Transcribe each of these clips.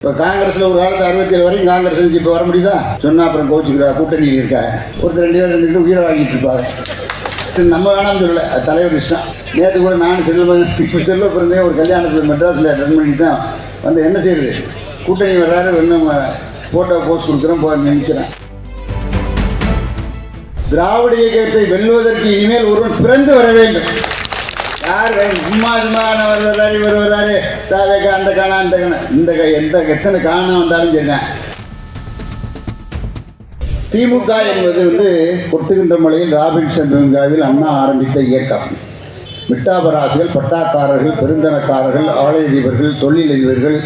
இப்போ காங்கிரஸில் ஒரு காலத்து அறுபத்தேழு வரைக்கும் காங்கிரஸ் இருந்துச்சு இப்போ வர முடியுதா? சொன்னால் அப்புறம் கோச்சுக்கிறா கூட்டணி இருக்கா ஒருத்தர் ரெண்டு பேர் இருந்துக்கிட்டு உயிரை வாங்கிட்டு இருப்பாங்க. நம்ம வேணாம்னு சொல்லலை அது தலைவர் இஷ்டம். நேற்று கூட நானும் செல்வ இப்போ செல்வ பிறந்தே ஒரு கல்யாணத்தில் மெட்ராஸில் அட்டன் பண்ணி தான் வந்து என்ன செய்யுது கூட்டணி வர்றாரு இன்னும் ஃபோட்டோ போஸ்ட் கொடுக்குறோம் போ நினைக்கிறேன். திராவிட இயக்கத்தை வெல்வதற்கு இனிமேல் ஒருவன் பிறந்து வர வேண்டும். யார்? வேணும்? சும்மா சும்மா அவர் வர்றாரு இவர் வர்றாரு. தாவேக்கா அந்த காணா அந்த காணா. இந்த க- எந்த எத்தனை காணா வந்தாலும் சரிதான். திமுக என்பது வந்து கொட்டுகின்ற மலையில் ராபின்சன் பூங்காவில் அண்ணா ஆரம்பித்த இயக்கம். மிட்டாபராசிகள் பட்டாக்காரர்கள் பெருந்தனக்காரர்கள் ஆலயதிபர்கள் தொழிலதிபர்கள்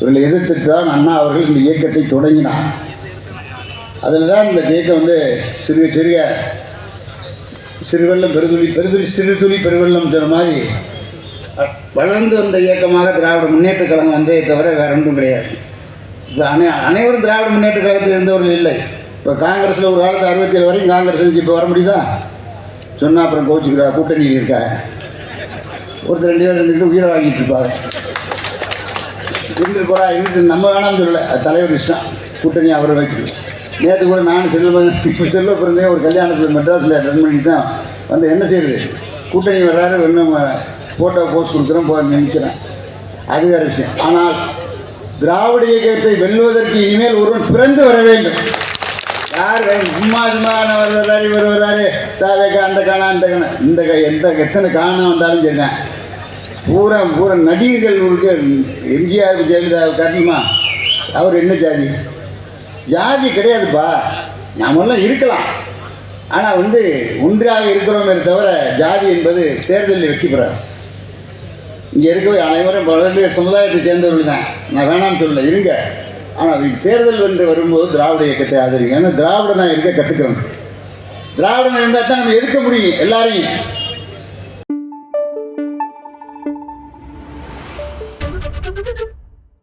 இவர்களை எதிர்த்துட்டு தான் அண்ணா அவர்கள் இந்த இயக்கத்தை தொடங்கினார். அதில் தான் இந்த இயக்கம் வந்து சிறிய சிறிய சிறுவெள்ளம் பெருதுளி பெருதுளி சிறுதுளி பெருவெள்ளம் சொன்ன மாதிரி வளர்ந்து வந்த இயக்கமாக திராவிட முன்னேற்ற கழகம் வந்தே தவிர வேற ஒன்றும் கிடையாது. இப்போ அனை அனைவரும் திராவிட முன்னேற்ற கழகத்தில் இருந்தவர்கள் இல்லை. இப்போ காங்கிரஸில் ஒரு காலத்து அறுபத்தேழு வரைக்கும் காங்கிரஸ் இருந்துச்சு இப்போ வர முடியுதா? சொன்னால் அப்புறம் கோச்சுக்கிறா கூட்டணி இருக்கா? ஒருத்தர் ரெண்டு பேர் இருந்துக்கிட்டு உயிரை வாங்கிட்டு இருப்பாங்க. இருந்துட்டு போகிறா இருந்துட்டு நம்ம வேணாம்னு சொல்லலை. தலைவர் இஷ்டம். கூட்டணி அவரை வச்சுருக்கு நேற்று கூட நானும் செல்வ இப்போ செல்வ பிறந்தே ஒரு கல்யாணத்தில் மெட்ராஸில் அட்டன் பண்ணி தான் வந்து என்ன செய்யுது கூட்டணி வர்றாரு இன்னும் ஃபோட்டோ போஸ்ட் கொடுக்குறோம் போ நினைக்கிறேன். அது வேறு விஷயம். ஆனால் திராவிட இயக்கத்தை வெல்வதற்கு இனிமேல் ஒருவன் பிறந்து வர வேண்டும். யார் வேணும்? சும்மா நான் வர்றாரு இவர் வர்றாரு. தாவேக்கா அந்த காணா அந்த காணா. இந்த க- எந்த எத்தனை காணா வந்தாலும் சரிதான். பூரா பூரா நடிகர்கள் உங்களுக்கு எம்ஜிஆர் ஜெயலலிதா காட்டியுமா? அவர் என்ன ஜாதி? ஜாதி கிடையாதுப்பா. நாமெல்லாம் இருக்கலாம். ஆனால் வந்து ஒன்றாக இருக்கிறோமே தவிர ஜாதி என்பது தேர்தலில் வெற்றி பெறாது. இங்கே இருக்கவே அனைவரும் பல்வேறு சமுதாயத்தை சேர்ந்தவர்கள் தான். நான் வேணாம்னு சொல்லலை இருங்க. ஆனால் இது தேர்தல் என்று வரும்போது திராவிட இயக்கத்தை ஆதரிங்க. ஏன்னா திராவிடனாக இருக்க கற்றுக்கிறேன் திராவிடன் இருந்தால் தான் நம்ம எதிர்க்க முடியும் எல்லாரையும்.